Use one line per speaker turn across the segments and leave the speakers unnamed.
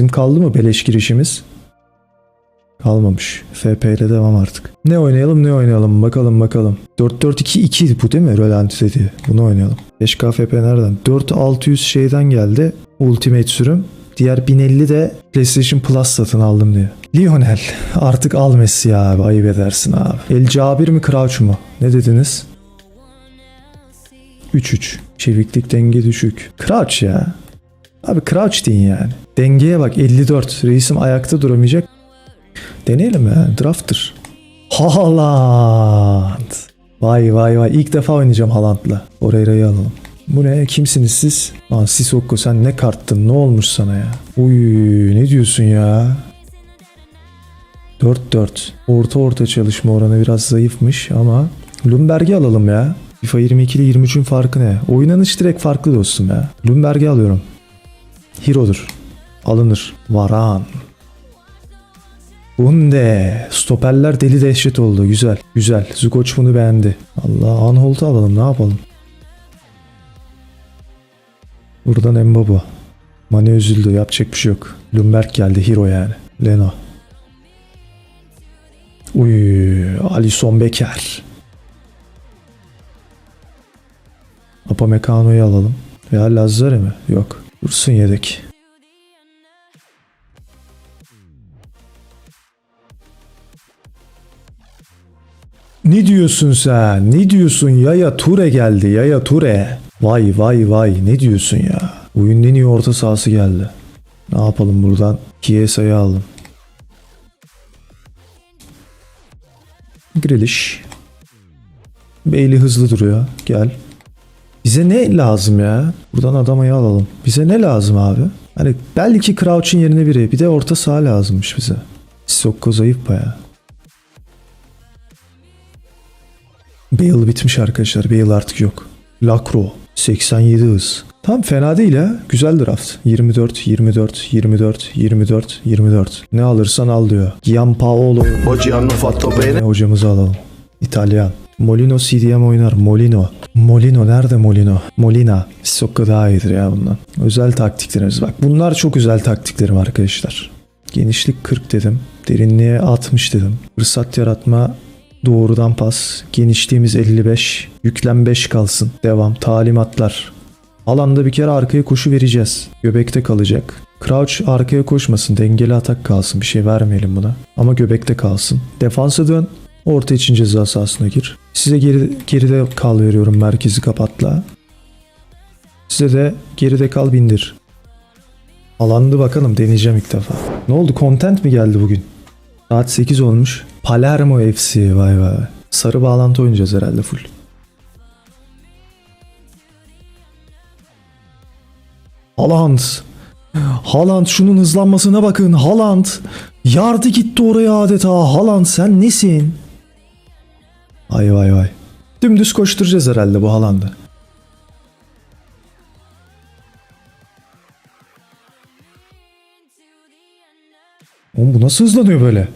Bizim kaldı mı beleş girişimiz? Kalmamış. FP ile devam artık. Ne oynayalım ne oynayalım bakalım bakalım. 4-4-2-2 bu değil mi? Rölanti dedi. Bunu oynayalım. 5K FP nereden? 4600 şeyden geldi. Ultimate sürüm. Diğer 1050 de PlayStation Plus satın aldım diyor. Lionel artık al Messi abi ayıp edersin abi. El Cabir mi Crouch mu? Ne dediniz? 3-3. Çeviklik denge düşük. Crouch ya. Abi Crouch deyin yani. Dengeye bak 54. Reisim ayakta duramayacak. Deneyelim ya. Draft'tır. Haaland. Vay vay vay. İlk defa oynayacağım Haaland'la. Orayı alalım. Bu ne? Kimsiniz siz? Lan Sissoko sen ne karttın? Ne olmuş sana ya? Uy ne diyorsun ya? 4-4. Orta orta çalışma oranı biraz zayıfmış ama Lumberg'i alalım ya. FIFA 22 ile 23'ün farkı ne? Oynanış direkt farklı dostum ya. Lumberg'i alıyorum. Hero'dur. Alınır. Varan. Bunde. Stoperler deli dehşet oldu. Güzel. Güzel. Zukoç bunu beğendi. Allah Anholt'u alalım. Ne yapalım? Buradan Mbabu. Mane üzüldü. Yapacak bir şey yok. Lumberg geldi. Hero yani. Leno. Uy, Alisson Becker. Upamecano'yu alalım. Ya Lazzari mi? Yok. Dursun yedek. Ne diyorsun sen? Ne diyorsun? Yaya Ture geldi. Yaya Ture. Vay vay vay. Ne diyorsun ya? Oyunun en iyi orta sahası geldi. Ne yapalım buradan? Kiesa'yı aldım. Grealish. Bailey hızlı duruyor. Gel. Bize ne lazım ya? Buradan adamayı alalım. Bize ne lazım abi? Hani belki Crouch'un yerine biri. Bir de orta saha lazımmış bize. Sokko zayıf baya. Bale bitmiş arkadaşlar. Bale artık yok. Lacro 87 hız. Tam fena değil ha. Güzel draft. 24, 24, 24, 24, 24. Ne alırsan al diyor. Gianpaolo.
Oggi hanno fatto bene.
Ne hocamızı alalım. İtalyan. Molino CDM oynar. Molino. Molino nerede Molino? Molina. Sokka daha iyidir ya bundan. Özel taktiklerimiz bak. Bunlar çok özel taktiklerim arkadaşlar. Genişlik 40 dedim. Derinliğe 60 dedim. Fırsat yaratma doğrudan pas. Genişliğimiz 55. Yüklem 5 kalsın. Devam. Talimatlar. Alanda bir kere arkaya koşu vereceğiz. Göbekte kalacak. Crouch arkaya koşmasın. Dengeli atak kalsın. Bir şey vermeyelim buna. Ama göbekte kalsın. Defansa dön. Orta için ceza sahasına gir. Size geri, geride kal veriyorum. Merkezi kapatla. Size de geride kal bindir. Alandı bakalım. Deneyeceğim ilk defa. Ne oldu? Content mi geldi bugün? Saat 8 olmuş. Palermo FC. Vay vay. Sarı bağlantı oynayacağız herhalde full. Haaland. Haaland şunun hızlanmasına bakın. Haaland. Yardı gitti oraya adeta. Haaland sen nesin? Ay vay vay. Dümdüz koşturacağız herhalde bu Haaland'ı. Oğlum bu nasıl hızlanıyor böyle?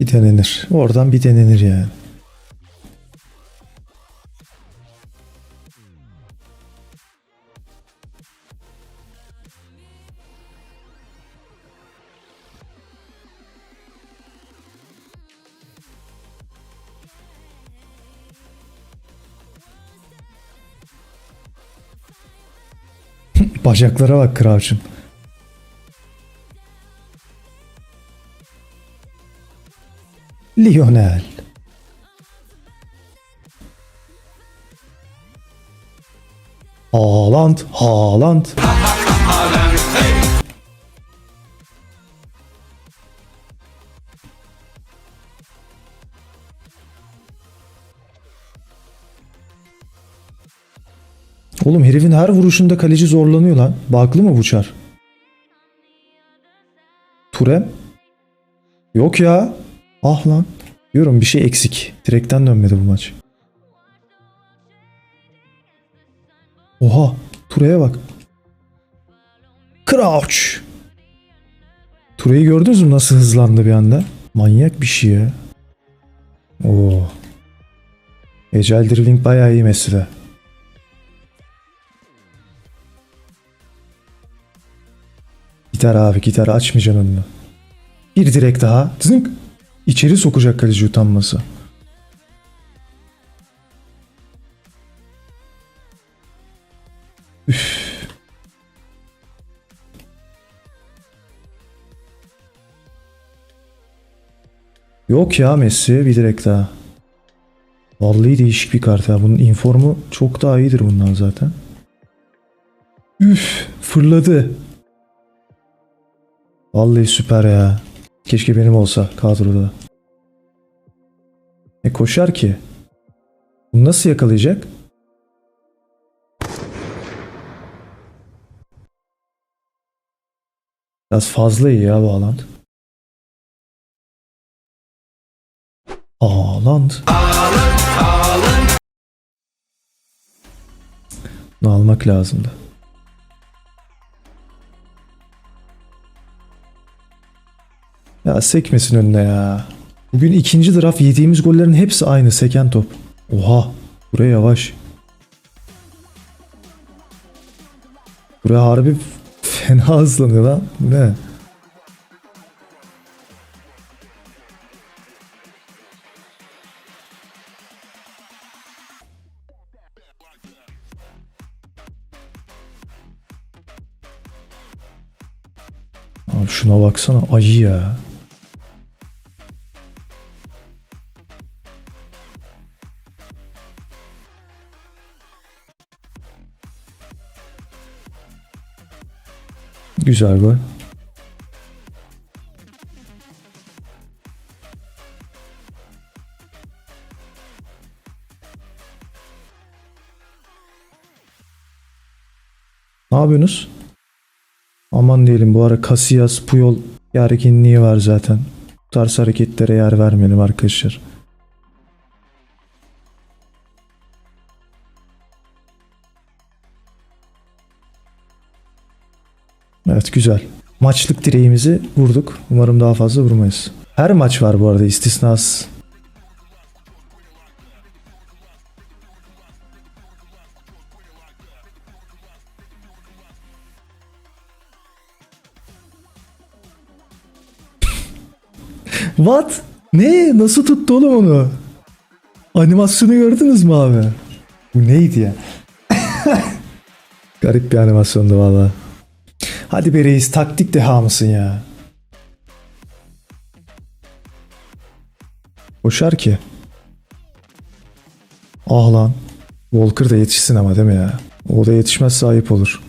Bir denenir. Oradan bir denenir yani. Bacaklara bak Crouch'un. Lionel. Haaland, Haaland. Oğlum herifin her vuruşunda kaleci zorlanıyor lan. Baklı mı bu çar? Turem? Yok ya. Ah lan. Diyorum bir şey eksik. Direkten dönmedi bu maç. Oha. Tura'ya bak. Crouch. Tura'yı gördünüz mü nasıl hızlandı bir anda? Manyak bir şey ya. Oo. Agile Dribbling bayağı iyi Messi'de. Gider abi gider açmayacaksın önünü. Bir direk daha. Zınk. İçeri sokacak kaleci utanması. Üf. Yok ya Messi bir direk daha. Vallahi değişik bir kart ya. Bunun informu çok daha iyidir bundan zaten. Üf fırladı. Vallahi süper ya. Keşke benim olsa kadroda. E koşar ki. Bunu nasıl yakalayacak? Biraz fazla iyi ya bu Haaland. Haaland. Bunu almak lazımdı. Ya sekmesin önüne ya. Bugün ikinci draft yediğimiz gollerin hepsi aynı seken top. Oha. Buraya yavaş. Buraya harbi fena hızlanıyor lan. Bu ne? Abi şuna baksana ayı ya. Güzel gol. Ne yapıyorsunuz? Aman diyelim bu ara Casillas, Puyol gerginliği var zaten. Bu tarz hareketlere yer vermeyelim arkadaşlar. Evet güzel. Maçlık direğimizi vurduk. Umarım daha fazla vurmayız. Her maç var bu arada istisnasız. What? Ne? Nasıl tuttu oğlum onu? Animasyonu gördünüz mü abi? Bu neydi ya? Garip bir animasyondu valla. Hadi be reis taktik deha mısın ya? Koşar ki. Ah lan. Walker da yetişsin ama değil mi ya? O da yetişmezse ayıp olur.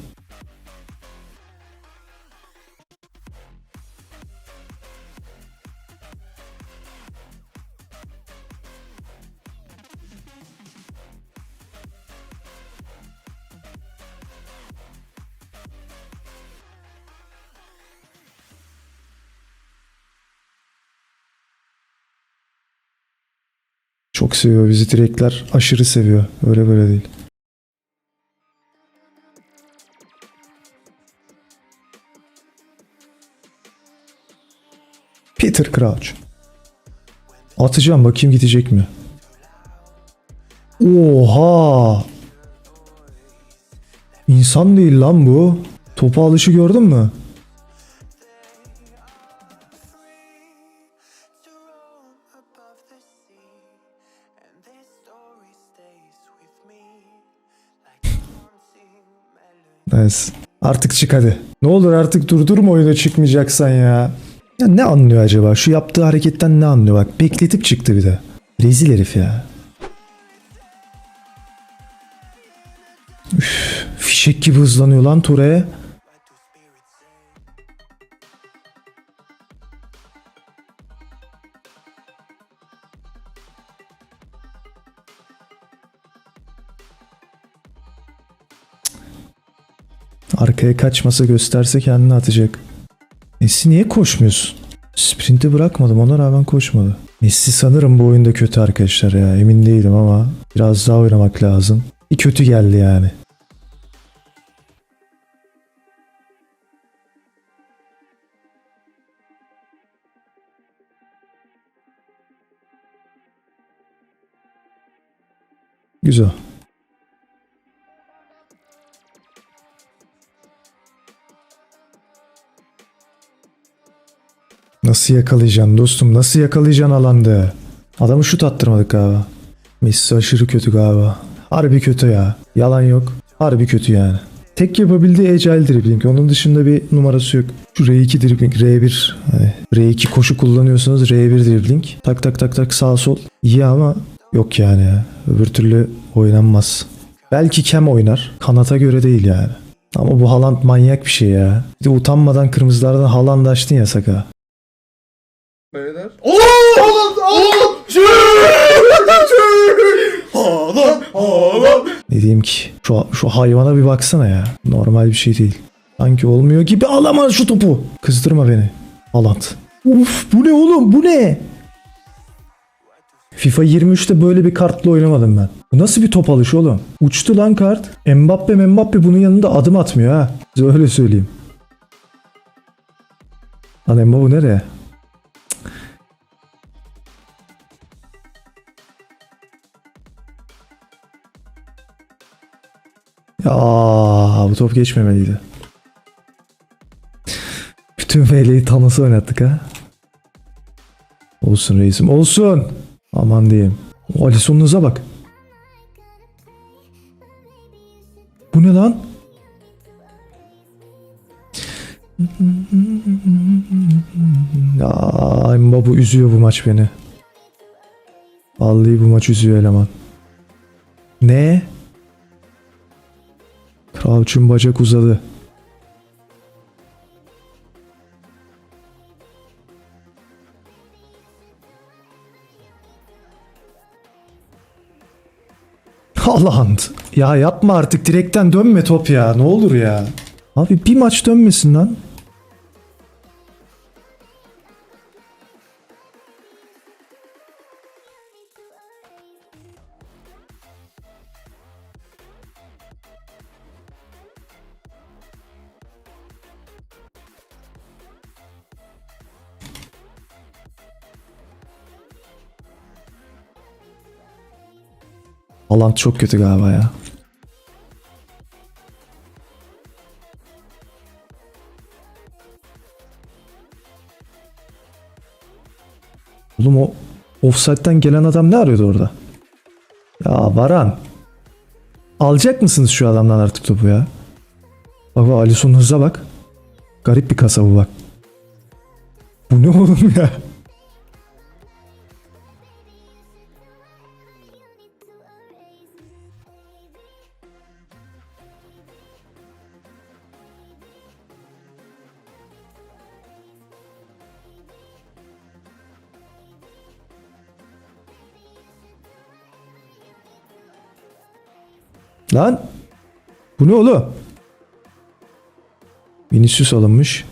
Çok seviyor bizi direkler aşırı seviyor. Öyle böyle değil. Peter Crouch. Atacağım bakayım gidecek mi? Oha! İnsan değil lan bu. Topa alışı gördün mü? Evet. Artık çık hadi. Ne olur artık durdurma oyunu çıkmayacaksan ya. Ya ne anlıyor acaba? Şu yaptığı hareketten ne anlıyor? Bak bekletip çıktı bir de. Rezil herif ya. Üf, fişek gibi hızlanıyor lan Ture'ye. Arkaya kaçmasa gösterse kendini atacak. Nesi niye koşmuyorsun? Sprinti bırakmadım ona rağmen koşmadı. Messi sanırım bu oyunda kötü arkadaşlar ya. Emin değilim ama biraz daha oynamak lazım. Bir kötü geldi yani. Güzel. Nasıl yakalayacaksın dostum? Nasıl yakalayacaksın alanda? Adamı şut attırmadık galiba. Messi aşırı kötü galiba. Harbi kötü ya. Yalan yok. Harbi kötü yani. Tek yapabildiği agile dribbling. Onun dışında bir numarası yok. Şu R2 dribbling, R1. Hani R2 koşu kullanıyorsanız R1 dribbling. Tak tak tak tak sağ sol. İyi ama yok yani ya. Öbür türlü oynanmaz. Belki Kem oynar. Kanata göre değil yani. Ama bu Haaland manyak bir şey ya. Bir de utanmadan kırmızılardan Haaland açtın ya Saka.
Beyler. Allah! Allah! Allah! Haaland! Haaland!
Ne diyeyim ki? Şu, şu hayvana bir baksana ya. Normal bir şey değil. Sanki olmuyor gibi alamaz şu topu. Kızdırma beni. Haaland. Uf bu ne oğlum bu ne? FIFA 23'te böyle bir kartla oynamadım ben. Bu nasıl bir top oğlum? Uçtu lan kart. Mbappe Mbappe bunun yanında adım atmıyor ha. Size öyle söyleyeyim. Lan Mbappe nereye? Ya bu top geçmemeliydi. Bütün VL'yi Thanos'a oynattık ha. Olsun reisim olsun. Aman diyeyim. O Alisson'un hıza bak. Bu ne lan? Ya Mbabu üzüyor bu maç beni. Vallahi bu maç üzüyor eleman. Ne? Crouch'un bacak uzadı. Allah'ım. Ya yapma artık direkten dönme top ya. Ne olur ya. Abi bir maç dönmesin lan. Haaland çok kötü galiba ya. Oğlum o offside'den gelen adam ne arıyordu orada? Ya Varan. Alacak mısınız şu adamdan artık topu ya? Bak bak Alisson'un hıza bak. Garip bir kasa bu bak. Bu ne oğlum ya? Lan. Bu ne oğlum? Vinicius alınmış.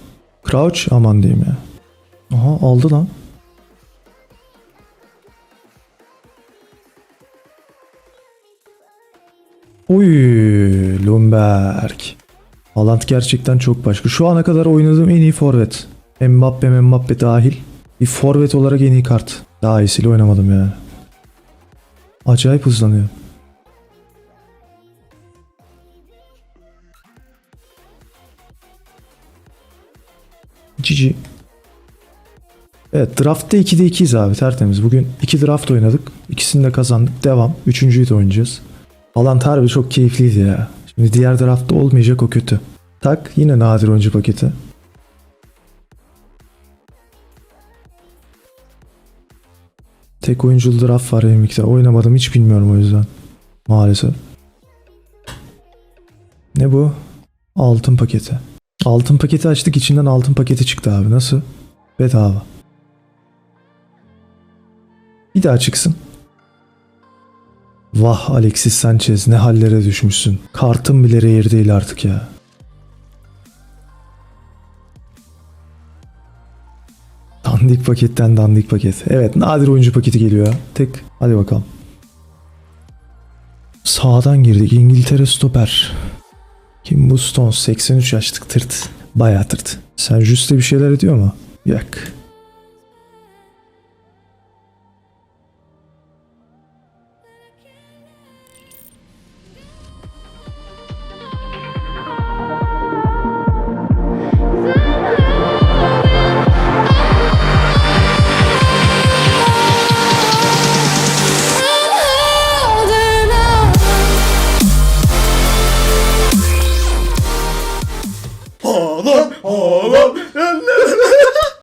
Crouch aman diyeyim ya. Aha aldı lan. Uy, Lumberg. Haaland gerçekten çok başka. Şu ana kadar oynadığım en iyi forvet. Mbappe Mbappe dahil. Bir forvet olarak en iyi kart. Daha iyisiyle oynamadım yani. Acayip hızlanıyor. Cici. Evet draftta 2'de 2'yiz abi tertemiz. Bugün 2 draft oynadık. İkisini de kazandık. Devam. Üçüncüyü de oynayacağız. Alan harbi çok keyifliydi ya. Şimdi diğer draftta olmayacak o kötü. Tak yine nadir oyuncu paketi. Tek oyunculu draft var miktar. Oynamadım hiç bilmiyorum o yüzden. Maalesef. Ne bu? Altın paketi. Altın paketi açtık içinden altın paketi çıktı abi. Nasıl? Bedava. Bir daha çıksın. Vah Alexis Sanchez ne hallere düşmüşsün. Kartın bile rare değil artık ya. Dandik paketten dandik paket. Evet nadir oyuncu paketi geliyor. Tık. Hadi bakalım. Sağdan girdik. İngiltere stoper. Kim bu Stones? 83 yaşlık tırt. Bayağı tırt. Sen Juste bir şeyler ediyor mu? Yak.